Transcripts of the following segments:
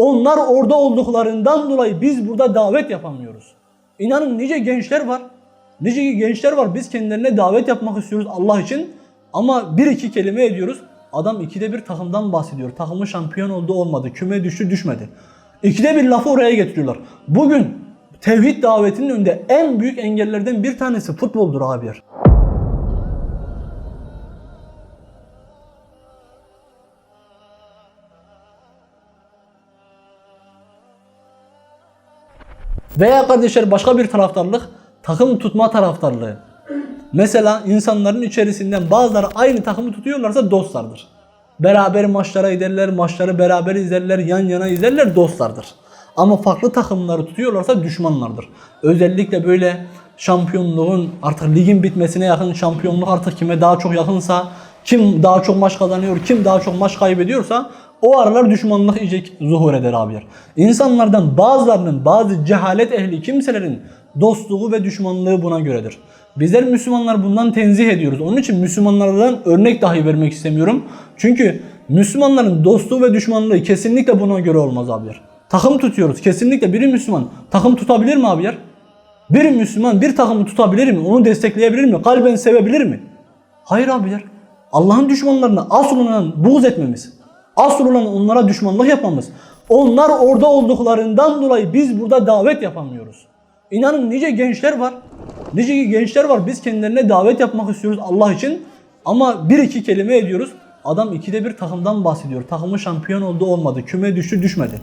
Onlar orada olduklarından dolayı biz burada davet yapamıyoruz. İnanın nice gençler var. Nice gençler var. Biz kendilerine davet yapmak istiyoruz Allah için. Ama bir iki kelime ediyoruz. Adam ikide bir takımdan bahsediyor. Takımı şampiyon oldu olmadı. Küme düştü düşmedi. İkide bir lafı oraya getiriyorlar. Bugün tevhid davetinin önünde en büyük engellerden bir tanesi futboldur abiler. Veya kardeşler başka bir taraftarlık takım tutma taraftarlığı. Mesela insanların içerisinden bazıları aynı takımı tutuyorlarsa dostlardır. Beraber maçlara giderler, maçları beraber izlerler, yan yana izlerler, dostlardır. Ama farklı takımları tutuyorlarsa düşmanlardır. Özellikle böyle şampiyonluğun artık ligin bitmesine yakın şampiyonluk artık kime daha çok yakınsa, kim daha çok maç kazanıyor, kim daha çok maç kaybediyorsa o aralar düşmanlık iyice zuhur eder abiler. İnsanlardan bazılarının, bazı cehalet ehli kimselerin dostluğu ve düşmanlığı buna göredir. Bizler Müslümanlar bundan tenzih ediyoruz. Onun için Müslümanlardan örnek dahi vermek istemiyorum. Çünkü Müslümanların dostluğu ve düşmanlığı kesinlikle buna göre olmaz abiler. Takım tutuyoruz. Kesinlikle biri Müslüman takım tutabilir mi abiler? Bir Müslüman bir takımı tutabilir mi? Onu destekleyebilir mi? Kalben sevebilir mi? Hayır abiler. Allah'ın düşmanlarına asıl olan buğz etmemiz. Asıl onlara düşmanlık yapmamız. Onlar orada olduklarından dolayı biz burada davet yapamıyoruz. İnanın nice gençler var. Nice gençler var. Biz kendilerine davet yapmak istiyoruz Allah için. Ama bir iki kelime ediyoruz. Adam ikide bir takımdan bahsediyor. Takımı şampiyon oldu olmadı. Küme düştü düşmedi.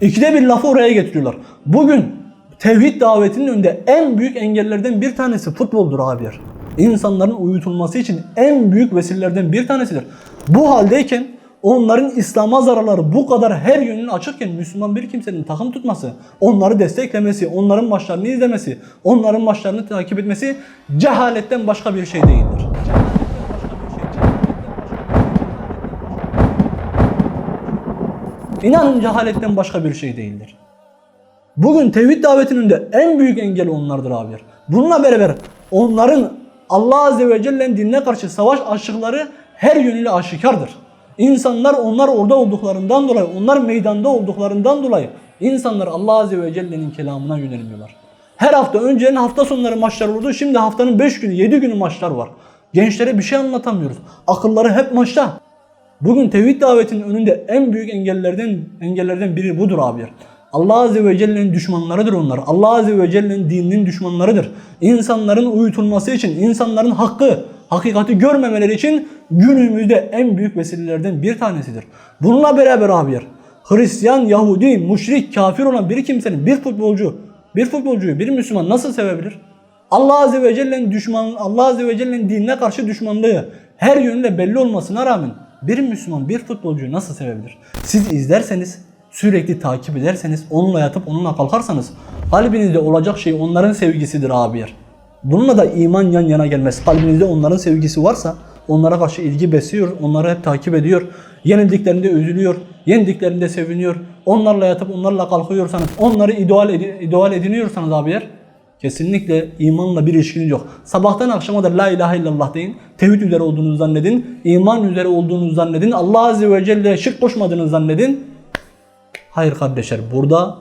İkide bir lafı oraya getiriyorlar. Bugün tevhid davetinin önünde en büyük engellerden bir tanesi futboldur abiler. İnsanların uyutulması için en büyük vesilelerden bir tanesidir. Bu haldeyken onların İslam'a zararları bu kadar her yönünü açıkken Müslüman bir kimsenin takım tutması, onları desteklemesi, onların maçlarını izlemesi, onların maçlarını takip etmesi cehaletten başka bir şey değildir. İnanın cehaletten başka bir şey değildir. Bugün tevhid davetinin de en büyük engeli onlardır abiler. Bununla beraber onların Allah Azze ve Celle'nin dinine karşı savaş aşıkları her yönüyle aşikardır. İnsanlar onlar orada olduklarından dolayı, onlar meydanda olduklarından dolayı insanlar Allah Azze ve Celle'nin kelamına yönelmiyorlar. Her hafta öncenin hafta sonları maçlar oldu. Şimdi haftanın 5 günü, 7 günü maçlar var. Gençlere bir şey anlatamıyoruz. Akılları hep maçta. Bugün tevhid davetinin önünde en büyük engellerden engellerden biri budur abiler. Allah Azze ve Celle'nin düşmanlarıdır onlar. Allah Azze ve Celle'nin dininin düşmanlarıdır. İnsanların uyutulması için, insanların hakkı, hakikati görmemeleri için günümüzde en büyük vesilelerden bir tanesidir. Bununla beraber abiler, Hristiyan, Yahudi, müşrik, kafir olan bir kimsenin, bir futbolcu, bir futbolcuyu, bir Müslüman nasıl sevebilir? Allah Azze ve Celle'nin düşman, Allah Azze ve Celle'nin dinine karşı düşmanlığı her yönüyle belli olmasına rağmen bir Müslüman bir futbolcuyu nasıl sevebilir? Siz izlerseniz, sürekli takip ederseniz, onunla yatıp onunla kalkarsanız kalbinizde olacak şey onların sevgisidir abiyer. Bununla da iman yan yana gelmez. Kalbinizde onların sevgisi varsa onlara karşı ilgi besliyor, onları hep takip ediyor. Yenildiklerinde üzülüyor, yendiklerinde seviniyor. Onlarla yatıp onlarla kalkıyorsanız, onları ideal, edi- ideal ediniyorsanız abiyer Kesinlikle imanla bir ilişkiniz yok. Sabahtan akşama da la ilahe illallah deyin. Tevhid üzere olduğunuzu zannedin. iman üzere olduğunuzu zannedin. Allah Azze ve Celle'ye şirk koşmadığınızı zannedin. Hayır kardeşler burada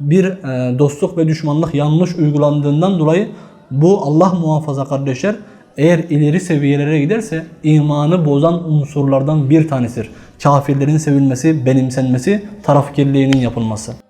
bir e, dostluk ve düşmanlık yanlış uygulandığından dolayı bu Allah muhafaza kardeşler eğer ileri seviyelere giderse imanı bozan unsurlardan bir tanesidir. Kafirlerin sevilmesi, benimsenmesi, tarafkirliğinin yapılması.